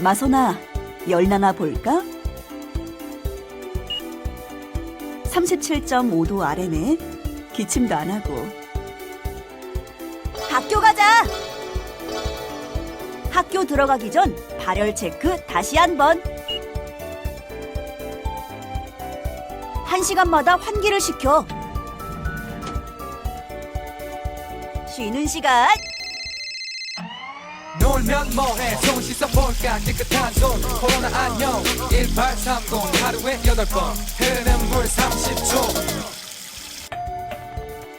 마소나, 열나나 볼까? 37.5도 아래네. 기침도 안 하고. 학교 가자! 학교 들어가기 전 발열 체크 다시 한 번. 한 시간마다 환기를 시켜. 쉬는 시간. 놀면 뭐해? 손 씻어볼까? 깨끗한 손. 코로나 안녕. 1830 하루에 8번. 흐르는 물 30초.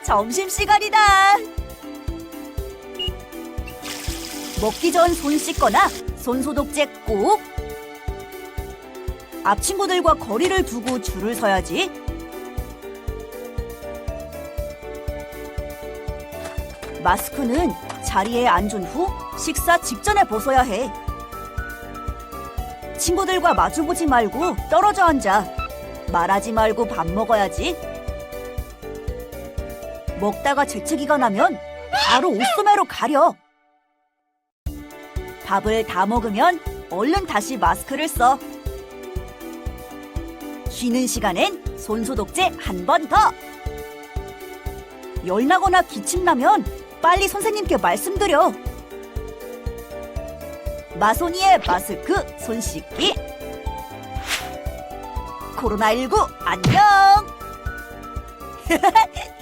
점심 시간이다. 먹기 전 손 씻거나 손 소독제 꼭. 앞 친구들과 거리를 두고 줄을 서야지. 마스크는 자리에 앉은 후 식사 직전에 벗어야 해. 친구들과 마주보지 말고 떨어져 앉아. 말하지 말고 밥 먹어야지. 먹다가 재채기가 나면 바로 옷소매로 가려. 밥을 다 먹으면 얼른 다시 마스크를 써. 쉬는 시간엔 손소독제 한 번 더. 열나거나 기침나면 빨리 선생님께 말씀드려. 마소니의 마스크 손 씻기. 코로나19 안녕!